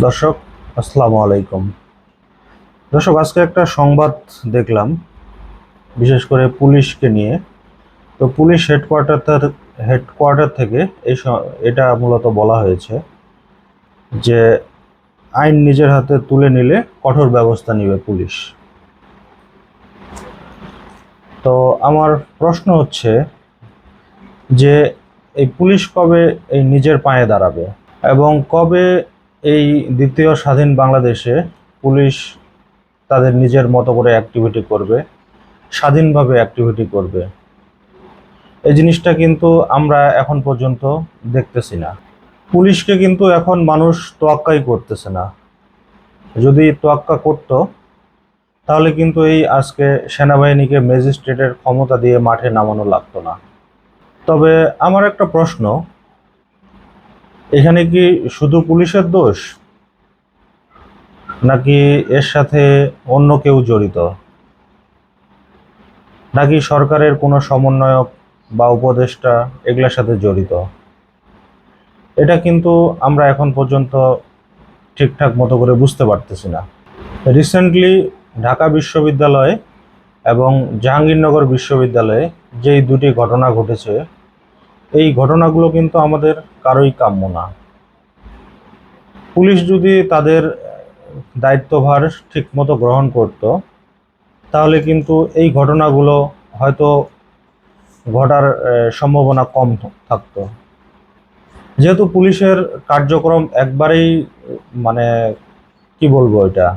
দর্শক, আসসালামু আলাইকুম। দর্শক, আজকে একটা সংবাদ দেখলাম, বিশেষ করে পুলিশকে নিয়ে। তো পুলিশ হেডকোয়ার্টার হেডকোয়ার্টার থেকে এই এটা মূলত বলা হয়েছে যে, আইন নিজের হাতে তুলে নিলে কঠোর ব্যবস্থা নেবে পুলিশ। তো আমার প্রশ্ন হচ্ছে যে, এই পুলিশ কবে এই নিজের পায়ে দাঁড়াবে এবং কবে এই দ্বিতীয় স্বাধীন বাংলাদেশে পুলিশ তাদের নিজের মতো করে অ্যাক্টিভিটি করবে, স্বাধীনভাবে অ্যাক্টিভিটি করবে। এই জিনিসটা কিন্তু আমরা এখন পর্যন্ত দেখতেছি না। পুলিশকে কিন্তু এখন মানুষ তোয়াক্কাই করতেছে না। যদি তোয়াক্কা করত, তাহলে কিন্তু এই আজকে সেনাবাহিনীকে ম্যাজিস্ট্রেটের ক্ষমতা দিয়ে মাঠে নামানো লাগতো না। তবে আমার একটা প্রশ্ন এখানে কি শুধু পুলিশের দোষ? নাকি এর সাথে অন্য কেউ জড়িত? নাকি সরকারের কোনো সমন্বয়ক বা উপদেষ্টা এগুলোর সাথে জড়িত? এটা কিন্তু আমরা এখন পর্যন্ত ঠিকঠাক মতো করে বুঝতে পারতেছি না। রিসেন্টলি ঢাকা বিশ্ববিদ্যালয় এবং জাহাঙ্গীরনগর বিশ্ববিদ্যালয়ে যেই দুটি ঘটনা ঘটেছে এই ঘটনাগুলো কিন্তু আমাদের কারোই কাম্য না। পুলিশ যদি তাদের দায়িত্বভার ঠিকমতো গ্রহণ করত, তাহলে কিন্তু এই ঘটনাগুলো হয়তো ঘটার সম্ভাবনা কম থাকতো। যেহেতু পুলিশের কার্যক্রম একবারেই মানে কি বলব এটা,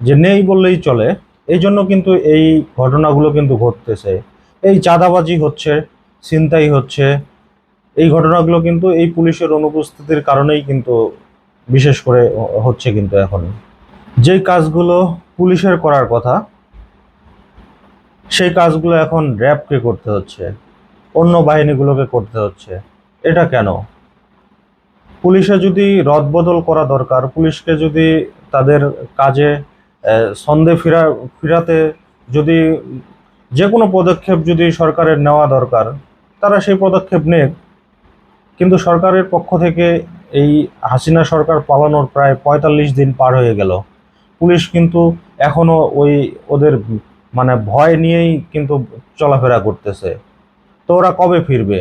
যে নেই বললেই চলে এই জন্য কিন্তু এই ঘটনাগুলো কিন্তু ঘটতেছে। এই চাঁদাবাজি হচ্ছে ছিনতাই হচ্ছে। এই ঘটনাগুলো কিন্তু এই পুলিশের অনুপস্থিতির কারণেই কিন্তু বিশেষ করে হচ্ছে কিন্তু এখন। যেই কাজগুলো পুলিশের করার কথা, সেই কাজগুলো এখন র্যাবকে করতে হচ্ছে, অন্য বাহিনীগুলোকে করতে হচ্ছে। এটা কেন? পুলিশে যদি রদবদল করা দরকার, পুলিশকে যদি তাদের কাজে সন্দেহ ফিরা, ফিরাতে যদি যে কোনো পদক্ষেপ যদি সরকারের নেওয়া দরকার তারা সেই পদক্ষেপ নেক কিন্তু সরকারের পক্ষ থেকে এই হাসিনা সরকার পালানোর প্রায় পঁয়তাল্লিশ দিন পার হয়ে গেল। পুলিশ কিন্তু এখনও ওই ওদের মানে ভয় নিয়েই কিন্তু চলাফেরা করতেছে। তো ওরা কবে ফিরবে?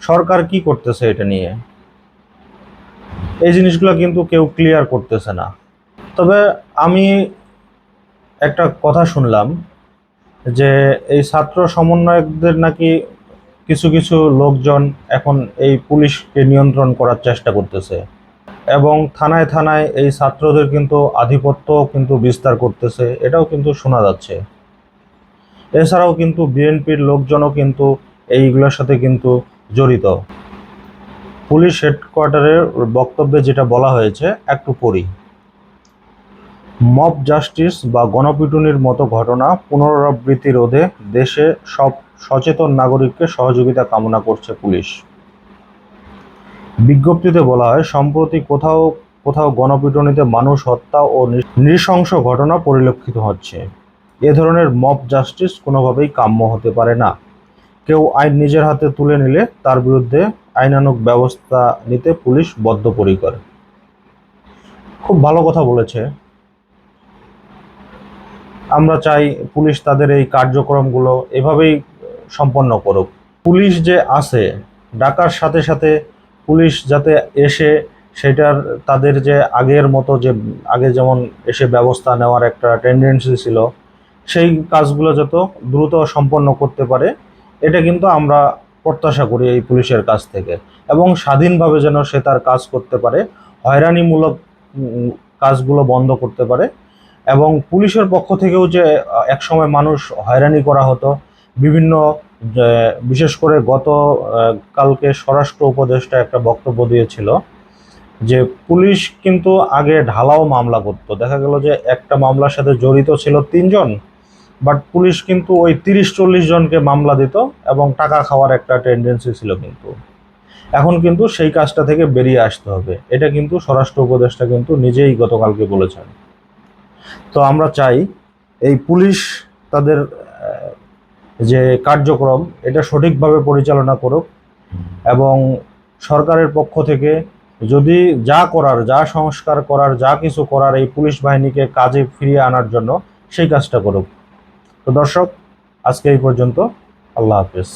সরকার কি করতেছে এটা নিয়ে? এই জিনিসগুলো কিন্তু কেউ ক্লিয়ার করতেছে না। তবে আমি একটা কথা শুনলাম যে এই ছাত্র সমন্বয়কদের নাকি কিছু কিছু লোকজন এখন এই পুলিশকে নিয়ন্ত্রণ করার চেষ্টা করতেছে। এবং থানায় থানায় এই ছাত্রদের কিন্তু আধিপত্য কিন্তু বিস্তার করতেছে, এটাও কিন্তু শোনা যাচ্ছে। এছাড়াও কিন্তু বিএনপির লোকজনও কিন্তু এইগুলোর সাথে কিন্তু জড়িত। পুলিশ হেডকোয়ার্টারের বক্তব্যে যেটা বলা হয়েছে, একটু পড়ি। মব জাস্টিস বা গণপিটুনির মতো ঘটনা পুনরাবৃত্তি রোধে দেশে সব সচেতন নাগরিককে সহযোগিতা কামনা করছে পুলিশ। বিজ্ঞপ্তিতে বলা হয়, সম্প্রতি কোথাও কোথাও গণপিটুনিতে মানুষ হত্যা ও নৃশংস ঘটনা পরিলক্ষিত হচ্ছে। এ ধরনের মব জাস্টিস কোনোভাবেই কাম্য হতে পারে না। কেউ আইন নিজের হাতে তুলে নিলে তার বিরুদ্ধে আইনানুক ব্যবস্থা নিতে পুলিশ বদ্ধপরিকর। খুব ভালো কথা বলেছে। আমরা চাই পুলিশ তাদের এই কার্যক্রমগুলো এভাবেই সম্পন্ন করুক। পুলিশ যে আছে, ডাকার সাথে সাথে পুলিশ যাতে এসে সেটার তাদের যে আগের মতো যে, আগে যেমন এসে ব্যবস্থা নেওয়ার একটা টেন্ডেন্সি ছিল, সেই কাজগুলো যত দ্রুত সম্পন্ন করতে পারে, এটা কিন্তু আমরা প্রত্যাশা করি এই পুলিশের কাছ থেকে। এবং স্বাধীনভাবে যেন সে তার কাজ করতে পারে, হয়রানিমূলক কাজগুলো বন্ধ করতে পারে এবং পুলিশের পক্ষ থেকেও যে একসময় মানুষ হয়রানি করা হতো, বিভিন্ন বিশেষ করে গত কালকে স্বরাষ্ট্র উপদেষ্টা একটা বক্তব্য দিয়েছিল যে, পুলিশ কিন্তু আগে ঢালাও মামলা করতো। দেখা গেল যে, একটা মামলার সাথে জড়িত ছিল তিনজন, বাট পুলিশ কিন্তু ওই তিরিশ চল্লিশ জনকে মামলা দিত এবং টাকা খাওয়ার একটা টেন্ডেন্সি ছিল কিন্তু। এখন কিন্তু সেই কাজটা থেকে বেরিয়ে আসতে হবে। এটা কিন্তু স্বরাষ্ট্র উপদেষ্টা কিন্তু নিজেই গতকালকে বলেছেন। তো আমরা চাই এই পুলিশ তাদের যে কার্যক্রম, এটা সঠিকভাবে পরিচালনা করুক এবং সরকারের পক্ষ থেকে যদি যা করার, যা সংস্কার করার, যা কিছু করার এই পুলিশ বাহিনীকে কাজে ফিরিয়ে আনার জন্য সেই কাজটা করুক। তো দর্শক, আজকে এই পর্যন্ত আল্লাহ হাফেজ।